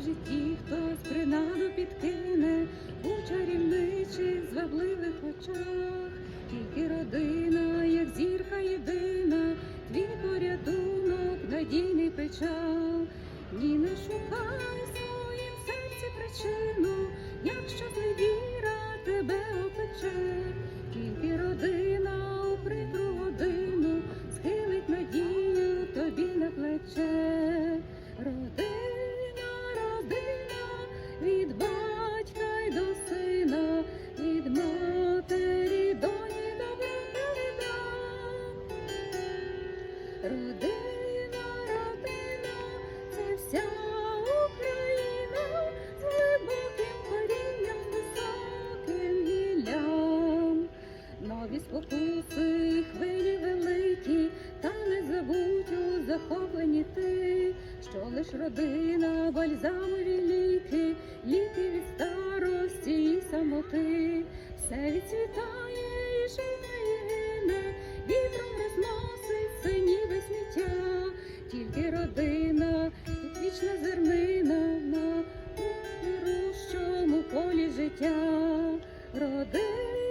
в житті хтось принаду підкине у чарівничих звабливих очах, тільки родина, як зірка єдина, твій порятунок, надійний печал, ні не шукай своїм серці причину, якщо тобі. Родина, родина, це вся Україна. З глибоким корінням, високим гіллям, нові спокуси, хвилі великі, та не забудь у захоплені ти, що лиш родина, бальзамові ліки, ліки від старості і самоти, все відцвітає і живе. Життя. Родина